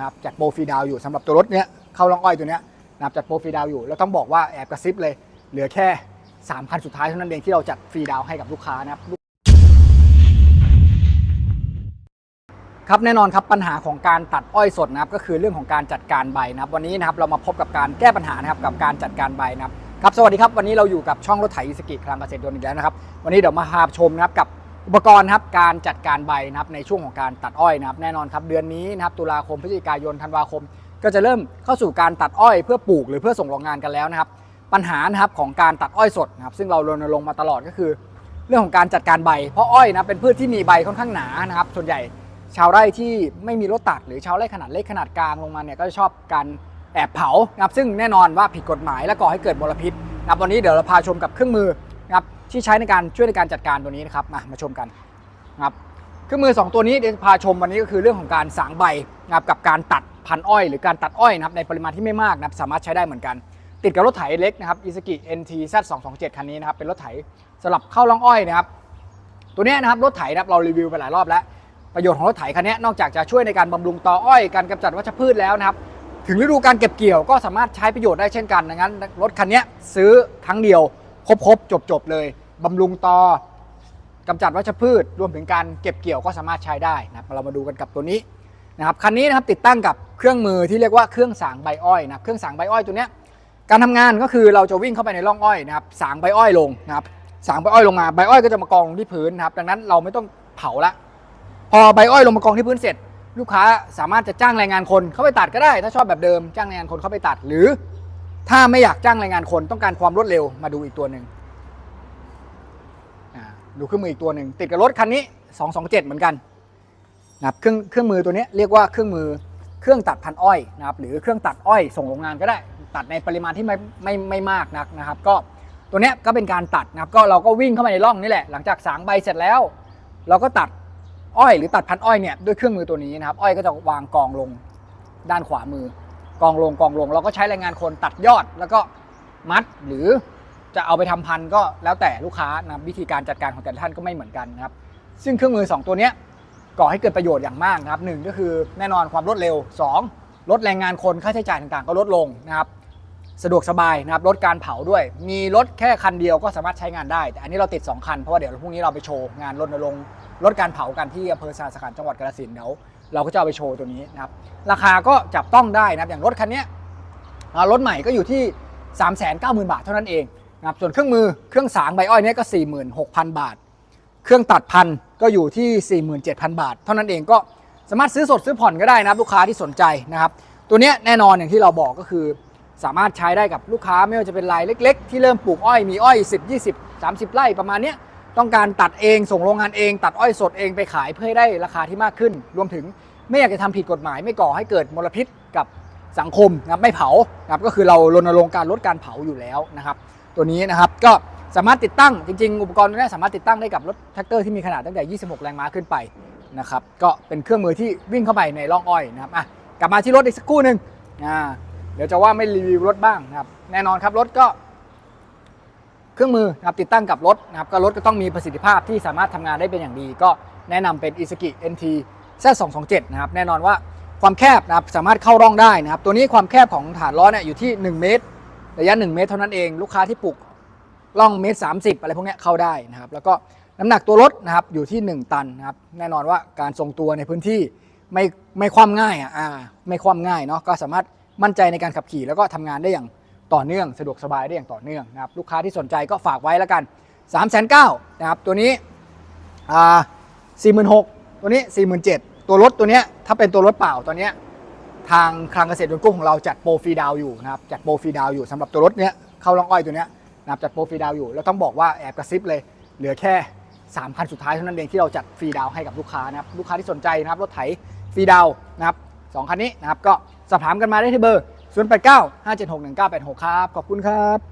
นะครับจัดโปรฟรีดาวอยู่สำหรับตัวรถเนี้ยเข้าล่องอ้อยตัวเนี้ยนะครับจัดโปรฟรีดาวอยู่แล้วต้องบอกว่าแอบกระซิบเลย เหลือแค่ 3 คันสุดท้ายเท่านั้นเองที่เราจัดฟรีดาวให้กับลูกค้านะครับครับแน่นอนครับปัญหาของการตัดอ้อยสดนะครับก็คือเรื่องของการจัดการใบนะครับวันนี้นะครับเรามาพบกับการแก้ปัญหานะครับกับการจัดการใบนะครับครับสวัสดีครับวันนี้เราอยู่กับช่องรถไถอิสกิคลังเกษตรยนต์อีกแล้วนะครับวันนี้เดี๋ยวมาพาชมนะครับกับ อุปกรณ์ครับการจัดการใบนะครับในช่วงของการตัดอ้อยนะครับแน่นอนครับเดือนนี้นะครับตุลาคมพฤศจิกายนธันวาคม ก็จะเริ่มเข้าสู่การตัดอ้อยเพื่อปลูกหรือเพื่อส่งโรงงานกันแล้วนะครับ ปัญหานะครับของการตัดอ้อยสดนะครับซึ่งเรารณรงค์มาตลอดก็คือ เรื่องของการจัดการใบ เพราะอ้อยนะเป็นพืชที่มีใบค่อนข้างหนานะครับส่วนใหญ่ชาวไร่ที่ไม่มีรถตัดหรือชาวไร่ขนาดเล็กขนาดกลางลงมาเนี่ยก็จะชอบการแอบเผานะครับซึ่งแน่นอนว่าผิดกฎหมายและก่อให้เกิดมลพิษนะครับวันนี้เดี๋ยวเราพาชมกับเครื่องมือนะครับ ที่ใช้ในการช่วยในการจัดการตัวนี้นะครับมามาชมกันนะครับเครื่องมือ 2 ตัวนี้เดี๋ยวพาชมวันนี้ก็คือเรื่องของการสางใบนะครับกับการตัดพันอ้อย หรือการตัดอ้อยนะครับในปริมาณที่ไม่มากนะครับสามารถใช้ได้เหมือนกัน ติดกับรถไถเล็กนะครับ Isuzu NT Z227 คันนี้นะครับเป็นรถไถสำหรับเข้าล่องอ้อยนะครับตัวนี้นะครับรถไถนะครับเรารีวิวไปหลายรอบแล้ว ประโยชน์ของรถไถคันนี้นอกจากจะช่วยในการบำรุงตออ้อยการกำจัดวัชพืชแล้วนะครับถึงฤดูการเก็บเกี่ยวก็สามารถใช้ประโยชน์ได้เช่นกันดังนั้นรถคันนี้ซื้อครั้งเดียว ครบๆจบๆเลยบำรุงตอกำจัดวัชพืช รวมถึงการเก็บเกี่ยวก็สามารถใช้ได้นะครับเรามาดูกันกับตัวนี้นะครับคันนี้นะครับติดตั้งกับเครื่องมือที่เรียกว่าเครื่องสางใบอ้อยนะครับเครื่องสางใบอ้อยตัวเนี้ยการทำงานก็คือเราจะวิ่งเข้าไปในร่องอ้อยนะครับสางใบอ้อยลงนะครับสางใบอ้อยลงมาใบอ้อยก็จะมากองลงที่พื้นนะครับดังนั้นเราไม่ต้องเผาละพอใบอ้อยลงมากองที่พื้นเสร็จ ลูกค้าสามารถจะจ้างแรงงานคนเข้าไปตัดก็ได้ ถ้าชอบแบบเดิมจ้างแรงงานคนเข้าไปตัดหรือ ถ้าไม่อยากจ้างแรงงานคนต้องการความรวดเร็วมาดูอีกตัวหนึ่งดูเครื่องมืออีกตัวหนึ่งติดกับรถคันนี้ 227 เหมือนกันนะครับเครื่องเครื่องมือตัวนี้เรียกว่าเครื่องมือเครื่องตัดพันอ้อยนะครับหรือเครื่องตัดอ้อยส่งโรงงานก็ได้ ตัดในปริมาณที่ไม่ไม่ไม่มากนักนะครับ ก็ตัวนี้ก็เป็นการตัดนะครับก็เราก็วิ่งเข้าไปในร่องนี่แหละหลังจากสางใบเสร็จแล้ว เราก็ตัดอ้อยหรือตัดพันอ้อยเนี่ยด้วยเครื่องมือตัวนี้นะครับอ้อยก็จะวางกองลงด้านขวามือ กองลงกองลงเราก็ใช้แรงงานคนตัดยอดแล้วก็มัดหรือจะเอาไปทำพันก็แล้วแต่ลูกค้านะวิธีการจัดการของแต่ละท่านก็ไม่เหมือนกันนะครับ ซึ่งเครื่องมือ 2 ตัวนี้ก่อให้เกิดประโยชน์อย่างมากนะครับหนึ่งก็คือแน่นอนความรวดเร็ว 2 ลดแรงงานคนค่าใช้จ่ายต่างๆ ก็ลดลงนะครับสะดวกสบายนะครับลดการเผาด้วย มีรถแค่คันเดียวก็สามารถใช้งานได้ แต่อันนี้เราติด 2 คัน เพราะว่าเดี๋ยวพรุ่งนี้เราไปโชว์งานรณรงค์ลดการเผากันที่อำเภอสาสขันจังหวัดกาฬสินธุ์เดี๋ยว เราก็จะเอาไปโชว์ตัวนี้นะครับราคาก็จับต้องได้นะครับอย่างรถคันนี้รถใหม่ก็อยู่ที่ 3 9 0 0 0 0 บาทเท่านั้นเองนะครับส่วนเครื่องมือเครื่องสางใบอ้อยเนี่ยก็ 46,000 บาท เครื่องตัดพันก็อยู่ที่ 47,000 บาท เท่านั้นเองก็สามารถซื้อสดซื้อผ่อนก็ได้นะครับลูกค้าที่สนใจนะครับตัวนี้แน่นอนอย่างที่เราบอกก็คือ สามารถใช้ได้กับลูกค้าไม่ว่าจะเป็นรายเล็ก ๆ ที่เริ่มปลูกอ้อยมีอ้อย 10 20 30 ไร่ประมาณเนี้ย ต้องการตัดเองส่งโรงงานเองตัดอ้อยสดเองไปขายเพื่อให้ได้ราคาที่มากขึ้น รวมถึงไม่อยากจะทำผิดกฎหมาย ไม่ก่อให้เกิดมลพิษกับสังคมนะครับไม่เผานะครับก็คือเรารณรงค์การลดการเผาอยู่แล้วนะครับ ตัวนี้นะครับก็สามารถติดตั้งจริง ๆ อุปกรณ์ตัวนี้สามารถติดตั้งได้กับรถแท็กเตอร์ที่มีขนาดตั้งแต่ 26 แรงม้าขึ้นไปนะครับก็เป็นเครื่องมือที่วิ่งเข้าไปในร่องอ้อยนะครับอะกลับมาที่รถอีกสักครู่หนึ่งอ่าเดี๋ยวจะว่าไม่รีวิวรถบ้างนะครับแน่นอนครับรถก็ เครื่องมือนะครับติดตั้งกับรถนะครับก็รถก็ต้องมีประสิทธิภาพที่สามารถทำงานได้เป็นอย่างดี ก็แนะนำเป็น i s u z u NT Z227 นะครับแน่นอนว่าความแคบนะครับสามารถเข้าร่องได้นะครับตัวนี้ความแคบของฐานล้อเนี่ยอยู่ที่ 1 เมตร ระยะ 1 เมตรเท่านั้นเอง ลูกค้าที่ปลูกล่องเมตร30อะไรพวกนี้เข้าได้นะครับแล้วก็น้ำหนักตัวรถนะครับอยู่ที่ 1 ตันนะครับแน่นอนว่าการทรงตัวในพื้นที่ไม่ไม่คว่ำง่ายอะอ่าไม่คว่ำง่ายเนาะก็สามารถมั่นใจในการขับขี่แล้วก็ทำงานได้อย่าง ต่อเนื่องสะดวกสบายได้อย่างต่อเนื่องนะครับลูกค้าที่สนใจก็ฝากไว้แล้วกัน3 9 0 0 0นะครับตัวนี้อ่า46,000ตัวนี้47,000ตัวรถตัวนี้ถ้าเป็นตัวรถเปล่าตัวนี้ทางคลังเกษตรยนต์กุ้งของเราจัดโปรฟรีดาวอยู่นะครับจัดโปรฟรีดาวอยู่สำหรับตัวรถเนี้ยเข้าล่องอ้อยตัวเนี้ยนะครับจัดโปรฟรีดาวอยู่แล้วต้องบอกว่าแอบกระซิบเลยเหลือแค่3คันสุดท้ายเท่านั้นเองที่เราจัดฟรีดาวให้กับลูกค้านะครับลูกค้าที่สนใจนะครับรถไถฟรีดาวน์นะครับสองคันนี้นะครับก็สอบถามกันมาได้ที่เบอร์ 0 8 9 5 7 6 1 9 8 6 ครับ ขอบคุณครับ